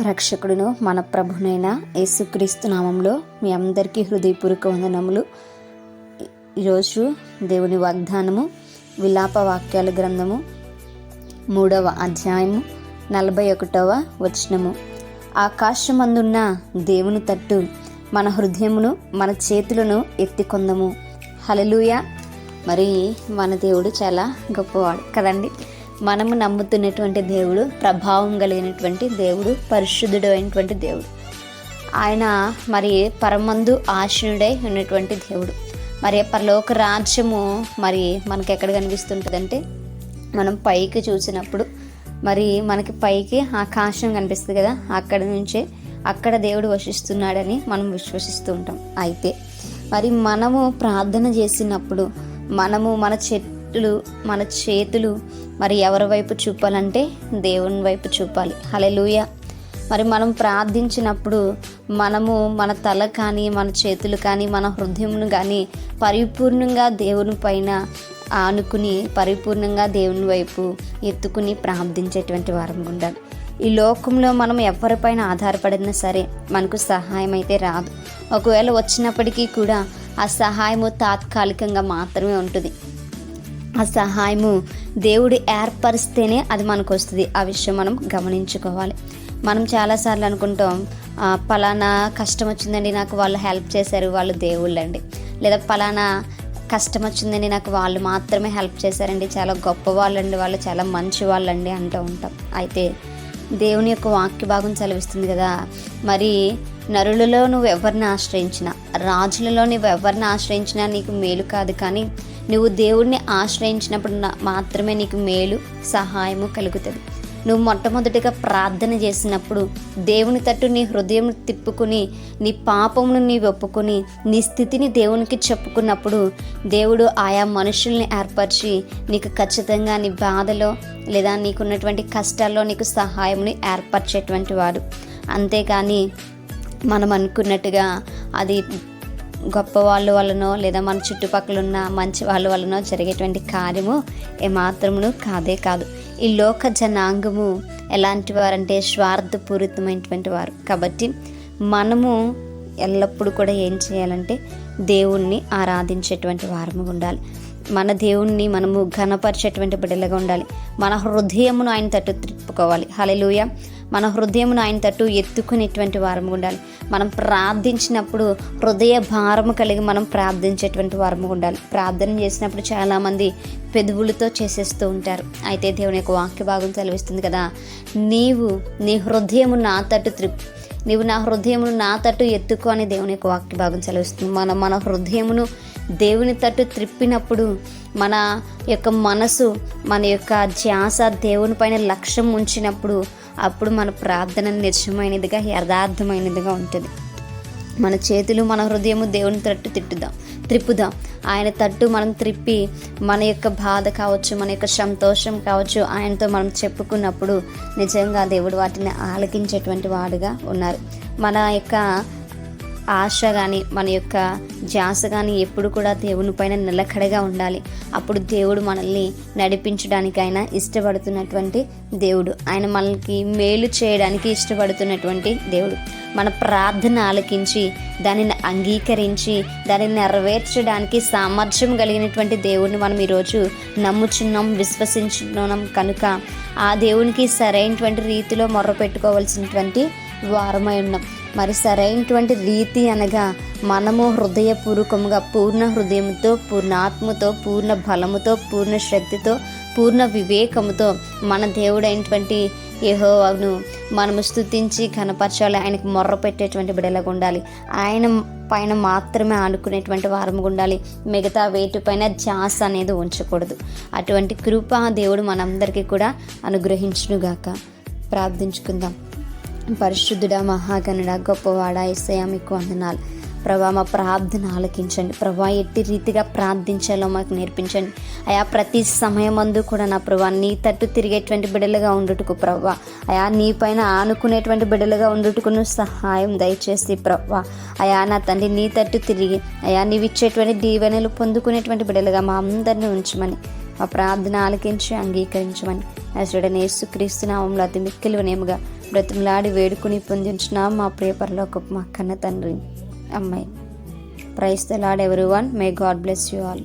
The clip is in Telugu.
రక్షకుడును మన ప్రభునైన యేసుక్రీస్తు నామంలో మీ అందరికీ హృదయపూర్వక వందనములు. ఈరోజు దేవుని వాగ్దానము విలాప వాక్యాల గ్రంథము మూడవ అధ్యాయము నలభై ఒకటవ వచనము. ఆకాశమందున్న దేవుని తట్టు మన హృదయమును మన చేతులను ఎత్తికొందము. హలలుయ మరి మన దేవుడు చాలా గొప్పవాడు కదండి. మనము నమ్ముతున్నటువంటి దేవుడు ప్రభావం కలిగినటువంటి దేవుడు పరిశుద్ధుడు అయినటువంటి దేవుడు. ఆయన మరి పరమందు ఆశనుడై ఉన్నటువంటి దేవుడు. మరి పరలోక రాజ్యము మరి మనకి ఎక్కడ కనిపిస్తుంటుందంటే మనం పైకి చూసినప్పుడు మరి మనకి పైకి ఆకాశం కనిపిస్తుంది కదా అక్కడ నుంచే అక్కడ దేవుడు వసిస్తున్నాడని మనం విశ్వసిస్తూ ఉంటాం. అయితే మరి మనము ప్రార్థన చేసినప్పుడు మనము మన చెట్లు మన చేతులు మరి ఎవరి వైపు చూపాలంటే దేవుని వైపు చూపాలి. హలెలూయ మరి మనం ప్రార్థించినప్పుడు మనము మన తల కానీ మన చేతులు కానీ మన హృదయంను కానీ పరిపూర్ణంగా దేవుని పైన ఆనుకుని పరిపూర్ణంగా దేవుని వైపు ఎత్తుకుని ప్రార్థించేటువంటి వారం ఉండాలి. ఈ లోకంలో మనం ఎవరిపైన ఆధారపడినా సరే మనకు సహాయం అయితే రాదు. ఒకవేళ వచ్చినప్పటికీ కూడా ఆ సహాయము తాత్కాలికంగా మాత్రమే ఉంటుంది. ఆ సహాయము దేవుడు ఏర్పరిస్తేనే అది మనకు వస్తుంది ఆ విషయం మనం గమనించుకోవాలి. మనం చాలాసార్లు అనుకుంటాం పలానా కష్టం వచ్చిందండి నాకు వాళ్ళు హెల్ప్ చేశారు వాళ్ళు దేవుళ్ళండి. లేదా పలానా కష్టం వచ్చిందండి నాకు వాళ్ళు మాత్రమే హెల్ప్ చేశారండి చాలా గొప్ప వాళ్ళండి వాళ్ళు చాలా మంచి వాళ్ళండి అంటూ ఉంటాం. అయితే దేవుని యొక్క వాక్య భాగం చదివిస్తుంది కదా మరి నరులలో నువ్వు ఎవరిని ఆశ్రయించినా రాజులలో నువ్వు ఎవరిని ఆశ్రయించినా నీకు మేలు కాదు కానీ నువ్వు దేవుణ్ణి ఆశ్రయించినప్పుడు మాత్రమే నీకు మేలు సహాయము కలుగుతుంది. నువ్వు మొట్టమొదటిగా ప్రార్థన చేసినప్పుడు దేవుని తట్టు నీ హృదయం తిప్పుకుని నీ పాపమును నీ ఒప్పుకొని నీ స్థితిని దేవునికి చెప్పుకున్నప్పుడు దేవుడు ఆయా మనుషుల్ని ఏర్పరిచి నీకు ఖచ్చితంగా నీ బాధలో లేదా నీకున్నటువంటి కష్టాల్లో నీకు సహాయముని ఏర్పరిచేటువంటి వాడు. అంతేకాని మనం అనుకున్నట్టుగా అది గొప్ప వాళ్ళ వలనో లేదా మన చుట్టుపక్కల ఉన్న మంచి వాళ్ళ వలనో జరిగేటువంటి కార్యము ఏమాత్రమును కాదే కాదు. ఈ లోక జనాంగము ఎలాంటి వారంటే స్వార్థపూరితమైనటువంటి వారు. కాబట్టి మనము ఎల్లప్పుడూ కూడా ఏం చేయాలంటే దేవుణ్ణి ఆరాధించేటువంటి వారము ఉండాలి. మన దేవుణ్ణి మనము ఘనపరిచేటువంటి బిడ్డలుగా ఉండాలి. మన హృదయమును ఆయన తట్టు తిప్పుకోవాలి. హలెలూయ మన హృదయమును ఆయన తట్టు ఎత్తుకునేటువంటి వారము ఉండాలి. మనం ప్రార్థించినప్పుడు హృదయ భారము కలిగి మనం ప్రార్థించేటువంటి వారము ఉండాలి. ప్రార్థన చేసినప్పుడు చాలామంది పెదవులతో చేసేస్తూ ఉంటారు. అయితే దేవుని యొక్క వాక్య భాగం సెలవిస్తుంది కదా నీవు నీ హృదయము నా తట్టు త్రిప్ నీవు నా హృదయమును నా తట్టు ఎత్తుకో అని దేవుని యొక్క వాక్య భాగం సెలవిస్తుంది. మన మన హృదయమును దేవుని తట్టు త్రిప్పినప్పుడు మన యొక్క మనసు మన యొక్క ధ్యాస దేవుని పైన లక్ష్యం ఉంచినప్పుడు అప్పుడు మన ప్రార్థన నిజమైనదిగా యథార్థమైనదిగా ఉంటుంది. మన చేతులు మన హృదయము దేవుని తట్టు తిట్టుదాం త్రిప్పుదాం. ఆయన తట్టు మనం త్రిప్పి మన యొక్క బాధ కావచ్చు మన యొక్క సంతోషం కావచ్చు ఆయనతో మనం చెప్పుకున్నప్పుడు నిజంగా దేవుడు వాటిని ఆలకించేటువంటి వాడుగా ఉన్నారు. మన యొక్క ఆశ కానీ మన యొక్క ధ్యాస కానీ ఎప్పుడు కూడా దేవుని పైన నిలకడగా ఉండాలి. అప్పుడు దేవుడు మనల్ని నడిపించడానికైనా ఇష్టపడుతున్నటువంటి దేవుడు. ఆయన మనకి మేలు చేయడానికి ఇష్టపడుతున్నటువంటి దేవుడు. మన ప్రార్థన ఆలకించి దానిని అంగీకరించి దానిని నెరవేర్చడానికి సామర్థ్యం కలిగినటువంటి దేవుడిని మనం ఈరోజు నమ్ముచున్నాం విశ్వసించున్నాం కనుక ఆ దేవునికి సరైనటువంటి రీతిలో మొర్ర పెట్టుకోవాల్సినటువంటి వారమై ఉన్నాం. మరి సరైనటువంటి రీతి అనగా మనము హృదయపూర్వకముగా పూర్ణ హృదయంతో పూర్ణ ఆత్మతో పూర్ణ బలముతో పూర్ణ శక్తితో పూర్ణ వివేకముతో మన దేవుడైనటువంటి యహోవాను మనము స్తుతించి కనపరచాలి ఆయనకు మొర్ర పెట్టేటువంటి బిడలకు ఉండాలి. ఆయన పైన మాత్రమే ఆనుకునేటువంటి వారము ఉండాలి. మిగతా వేటిపైన ధ్యాస అనేది ఉంచకూడదు. అటువంటి కృప దేవుడు మనందరికీ కూడా అనుగ్రహించునుగాక. ప్రార్థించుకుందాం. పరిశుద్ధుడా మహాగణుడ గొప్పవాడా ఎస్ఐయా మీకు వందనాలు. ప్రభా మా ప్రార్థన ఆలకించండి. ప్రభా ఎట్టి రీతిగా ప్రార్థించాలో మాకు నేర్పించండి. అయా ప్రతి సమయమందు కూడా నా ప్రభా నీ తట్టు తిరిగేటువంటి బిడ్డలుగా ఉండుటకు ప్రభా. అయా నీ పైన ఆనుకునేటువంటి బిడ్డలుగా ఉండుటకు నువ్వు సహాయం దయచేసి ప్రభా. అయా నా తండ్రి నీ తట్టు తిరిగి అయా నీవి ఇచ్చేటువంటి దీవెనలు పొందుకునేటువంటి బిడ్డలుగా మా అందరినీ ఉంచమని మా ప్రార్థన ఆలకించి అంగీకరించమని. అసడనేసు క్రీస్తునామంలో అతి మిక్కిలు నేముగా బ్రతిమలాడి వేడుకుని పొందించిన మా ప్రియపరలో ఒక మా కన్న తండ్రి అమ్మాయి. Praise the lord everyone may god bless you all.